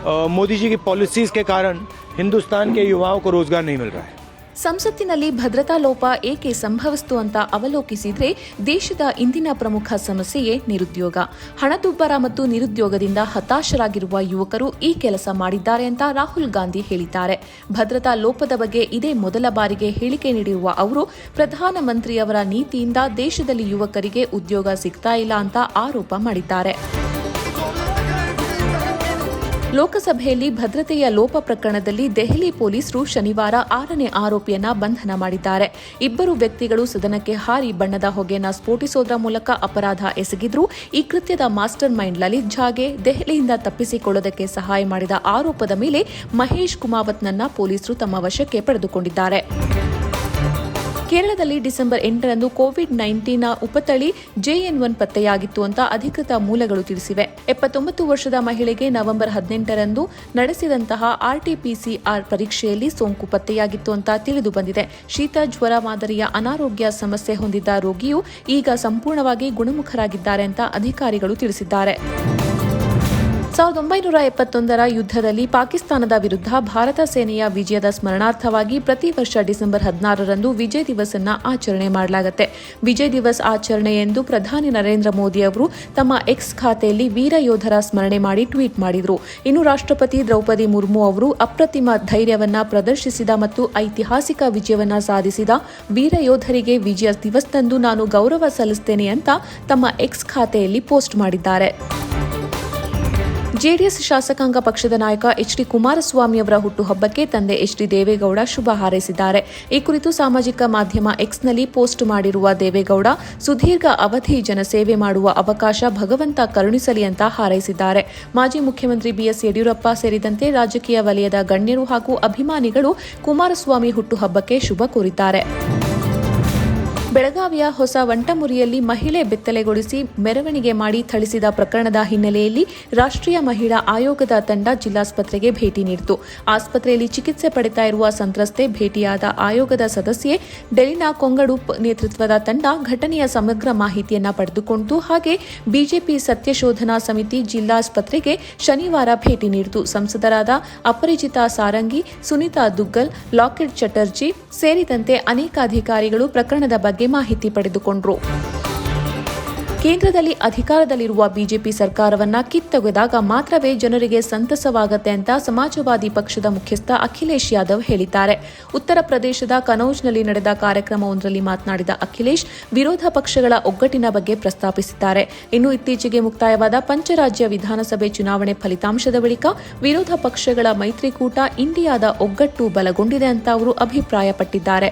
अ, मोदी जी की पॉलिसीज़ के कारण हिंदुस्तान के युवाओं को रोज़गार नहीं मिल रहा है ಸಂಸತ್ತಿನಲ್ಲಿ ಭದ್ರತಾ ಲೋಪ ಏಕೆ ಸಂಭವಿಸಿತು ಅಂತ ಅವಲೋಕಿಸಿದ್ರೆ ದೇಶದ ಇಂದಿನ ಪ್ರಮುಖ ಸಮಸ್ಯೆಯೇ ನಿರುದ್ಯೋಗ ಹಣದುಬ್ಬರ ಮತ್ತು ನಿರುದ್ಯೋಗದಿಂದ ಹತಾಶರಾಗಿರುವ ಯುವಕರು ಈ ಕೆಲಸ ಮಾಡಿದ್ದಾರೆ ಅಂತ ರಾಹುಲ್ ಗಾಂಧಿ ಹೇಳಿದ್ದಾರೆ ಭದ್ರತಾ ಲೋಪದ ಬಗ್ಗೆ ಇದೇ ಮೊದಲ ಬಾರಿಗೆ ಹೇಳಿಕೆ ನೀಡಿರುವ ಅವರು ಪ್ರಧಾನಮಂತ್ರಿಯವರ ನೀತಿಯಿಂದ ದೇಶದಲ್ಲಿ ಯುವಕರಿಗೆ ಉದ್ಯೋಗ ಸಿಗ್ತಾ ಇಲ್ಲ ಅಂತ ಆರೋಪ ಮಾಡಿದ್ದಾರೆ ಲೋಕಸಭೆಯಲ್ಲಿ ಭದ್ರತೆಯ ಲೋಪ ಪ್ರಕರಣದಲ್ಲಿ ದೆಹಲಿ ಪೊಲೀಸರು ಶನಿವಾರ ಆರನೇ ಆರೋಪಿಯನ್ನ ಬಂಧನ ಮಾಡಿದ್ದಾರೆ. ಇಬ್ಬರು ವ್ಯಕ್ತಿಗಳು ಸದನಕ್ಕೆ ಹಾರಿ ಬಣ್ಣದ ಹೊಗೆಯನ್ನ ಸ್ಫೋಟಿಸೋದ್ರ ಮೂಲಕ ಅಪರಾಧ ಎಸಗಿದ್ರು. ಈ ಕೃತ್ಯದ ಮಾಸ್ಟರ್ ಮೈಂಡ್ ಲಲಿತ್ ಝಾಗೆ ದೆಹಲಿಯಿಂದ ತಪ್ಪಿಸಿಕೊಳ್ಳೋದಕ್ಕೆ ಸಹಾಯ ಮಾಡಿದ ಆರೋಪದ ಮೇಲೆ ಮಹೇಶ್ ಕುಮಾವತ್ನನ್ನ ಪೊಲೀಸರು ತಮ್ಮ ವಶಕ್ಕೆ ಪಡೆದುಕೊಂಡಿದ್ದಾರೆ. ಕೇರಳದಲ್ಲಿ ಡಿಸೆಂಬರ್ ಎಂಟರಂದು ಕೋವಿಡ್ ನೈನ್ಟೀನ್ ಉಪತಳಿ ಜೆಎನ್ ಒನ್ ಪತ್ತೆಯಾಗಿತ್ತು ಅಂತ ಅಧಿಕೃತ ಮೂಲಗಳು ತಿಳಿಸಿವೆ. ಎಪ್ಪತ್ತೊಂಬತ್ತು ವರ್ಷದ ಮಹಿಳೆಗೆ ನವೆಂಬರ್ ಹದಿನೆಂಟರಂದು ನಡೆಸಿದಂತಹ ಆರ್ಟಿಪಿಸಿಆರ್ ಪರೀಕ್ಷೆಯಲ್ಲಿ ಸೋಂಕು ಪತ್ತೆಯಾಗಿತ್ತು ಅಂತ ತಿಳಿದು ಬಂದಿದೆ. ಶೀತ, ಜ್ವರ ಮಾದರಿಯ ಅನಾರೋಗ್ಯ ಸಮಸ್ಯೆ ಹೊಂದಿದ್ದ ರೋಗಿಯು ಈಗ ಸಂಪೂರ್ಣವಾಗಿ ಗುಣಮುಖರಾಗಿದ್ದಾರೆ ಅಂತ ಅಧಿಕಾರಿಗಳು ತಿಳಿಸಿದ್ದಾರೆ. ಸಾವಿರದ ಒಂಬೈನೂರ ಎಪ್ಪತ್ತೊಂದರ ಯುದ್ಧದಲ್ಲಿ ಪಾಕಿಸ್ತಾನದ ವಿರುದ್ಧ ಭಾರತ ಸೇನೆಯ ವಿಜಯದ ಸ್ಮರಣಾರ್ಥವಾಗಿ ಪ್ರತಿ ವರ್ಷ ಡಿಸೆಂಬರ್ ಹದಿನಾರರಂದು ವಿಜಯ್ ದಿವಸ್ ಅನ್ನ ಆಚರಣೆ ಮಾಡಲಾಗುತ್ತೆ. ವಿಜಯ್ ದಿವಸ್ ಆಚರಣೆ ಎಂದು ಪ್ರಧಾನಿ ನರೇಂದ್ರ ಮೋದಿ ಅವರು ತಮ್ಮ ಎಕ್ಸ್ ಖಾತೆಯಲ್ಲಿ ವೀರ ಯೋಧರ ಸ್ಮರಣೆ ಮಾಡಿ ಟ್ವೀಟ್ ಮಾಡಿದರು. ಇನ್ನು ರಾಷ್ಟ್ರಪತಿ ದ್ರೌಪದಿ ಮುರ್ಮು ಅವರು ಅಪ್ರತಿಮ ಧೈರ್ಯವನ್ನ ಪ್ರದರ್ಶಿಸಿದ ಮತ್ತು ಐತಿಹಾಸಿಕ ವಿಜಯವನ್ನ ಸಾಧಿಸಿದ ವೀರ ಯೋಧರಿಗೆ ವಿಜಯ ದಿವಸ್ದಂದು ನಾನು ಗೌರವ ಸಲ್ಲಿಸುತ್ತೇನೆ ಅಂತ ತಮ್ಮ ಎಕ್ಸ್ ಖಾತೆಯಲ್ಲಿ ಪೋಸ್ಟ್ ಮಾಡಿದ್ದಾರೆ. ಜೆಡಿಎಸ್ ಶಾಸಕಾಂಗ ಪಕ್ಷದ ನಾಯಕ ಎಚ್ ಡಿ ಕುಮಾರಸ್ವಾಮಿ ಅವರ ಹುಟ್ಟುಹಬ್ಬಕ್ಕೆ ತಂದೆ ಎಚ್ ಡಿ ದೇವೇಗೌಡ ಶುಭ ಹಾರೈಸಿದ್ದಾರೆ. ಈ ಕುರಿತು ಸಾಮಾಜಿಕ ಮಾಧ್ಯಮ ಎಕ್ಸ್ನಲ್ಲಿ ಪೋಸ್ಟ್ ಮಾಡಿರುವ ದೇವೇಗೌಡ, ಸುದೀರ್ಘ ಅವಧಿ ಜನಸೇವೆ ಮಾಡುವ ಅವಕಾಶ ಭಗವಂತ ಕರುಣಿಸಲಿ ಅಂತ ಹಾರೈಸಿದ್ದಾರೆ. ಮಾಜಿ ಮುಖ್ಯಮಂತ್ರಿ ಬಿಎಸ್ ಯಡಿಯೂರಪ್ಪ ಸೇರಿದಂತೆ ರಾಜಕೀಯ ವಲಯದ ಗಣ್ಯರು ಹಾಗೂ ಅಭಿಮಾನಿಗಳು ಕುಮಾರಸ್ವಾಮಿ ಹುಟ್ಟುಹಬ್ಬಕ್ಕೆ ಶುಭ ಕೋರಿದ್ದಾರೆ. ಬೆಳಗಾವಿಯ ಹೊಸ ವಂಟಮುರಿಯಲ್ಲಿ ಮಹಿಳೆ ಬೆತ್ತಲೆಗೊಳಿಸಿ ಮೆರವಣಿಗೆ ಮಾಡಿ ಥಳಿಸಿದ ಪ್ರಕರಣದ ಹಿನ್ನೆಲೆಯಲ್ಲಿ ರಾಷ್ಟ್ರೀಯ ಮಹಿಳಾ ಆಯೋಗದ ತಂಡ ಜಿಲ್ಲಾಸ್ಪತ್ರೆಗೆ ಭೇಟಿ ನೀಡಿತು. ಆಸ್ಪತ್ರೆಯಲ್ಲಿ ಚಿಕಿತ್ಸೆ ಪಡೆತಾ ಇರುವ ಸಂತ್ರಸ್ತೆ ಭೇಟಿಯಾದ ಆಯೋಗದ ಸದಸ್ಯೆ ಡೆಲಿನಾ ಕೊಂಗಡೂಪ್ ನೇತೃತ್ವದ ತಂಡ ಘಟನೆಯ ಸಮಗ್ರ ಮಾಹಿತಿಯನ್ನ ಪಡೆದುಕೊಂಡು ಹಾಗೆ ಬಿಜೆಪಿ ಸತ್ಯಶೋಧನಾ ಸಮಿತಿ ಜಿಲ್ಲಾಸ್ಪತ್ರೆಗೆ ಶನಿವಾರ ಭೇಟಿ ನೀಡಿತು. ಸಂಸದರಾದ ಅಪರಿಚಿತ ಸಾರಂಗಿ, ಸುನಿತಾ ದುಗ್ಗಲ್, ಲಾಕೆಟ್ ಚಟರ್ಜಿ ಸೇರಿದಂತೆ ಅನೇಕ ಅಧಿಕಾರಿಗಳು ಪ್ರಕರಣದ ಬಗ್ಗೆ ಮಾಹಿತಿ ಪಡೆದುಕೊಂಡರು. ಕೇಂದ್ರದಲ್ಲಿ ಅಧಿಕಾರದಲ್ಲಿರುವ ಬಿಜೆಪಿ ಸರ್ಕಾರವನ್ನ ಕಿತ್ತೊಗೆದಾಗ ಮಾತ್ರವೇ ಜನರಿಗೆ ಸಂತಸವಾಗತ್ತೆ ಅಂತ ಸಮಾಜವಾದಿ ಪಕ್ಷದ ಮುಖ್ಯಸ್ಥ ಅಖಿಲೇಶ್ ಯಾದವ್ ಹೇಳಿದ್ದಾರೆ. ಉತ್ತರ ಪ್ರದೇಶದ ಕನೌಜ್ನಲ್ಲಿ ನಡೆದ ಕಾರ್ಯಕ್ರಮವೊಂದರಲ್ಲಿ ಮಾತನಾಡಿದ ಅಖಿಲೇಶ್, ವಿರೋಧ ಪಕ್ಷಗಳ ಒಗ್ಗಟ್ಟಿನ ಬಗ್ಗೆ ಪ್ರಸ್ತಾಪಿಸಿದ್ದಾರೆ. ಇನ್ನು ಇತ್ತೀಚೆಗೆ ಮುಕ್ತಾಯವಾದ ಪಂಚರಾಜ್ಯ ವಿಧಾನಸಭೆ ಚುನಾವಣೆ ಫಲಿತಾಂಶದ ಬಳಿಕ ವಿರೋಧ ಪಕ್ಷಗಳ ಮೈತ್ರಿಕೂಟ ಇಂಡಿಯಾದ ಒಗ್ಗಟ್ಟು ಬಲಗೊಂಡಿದೆ ಅಂತ ಅವರು ಅಭಿಪ್ರಾಯಪಟ್ಟಿದ್ದಾರೆ.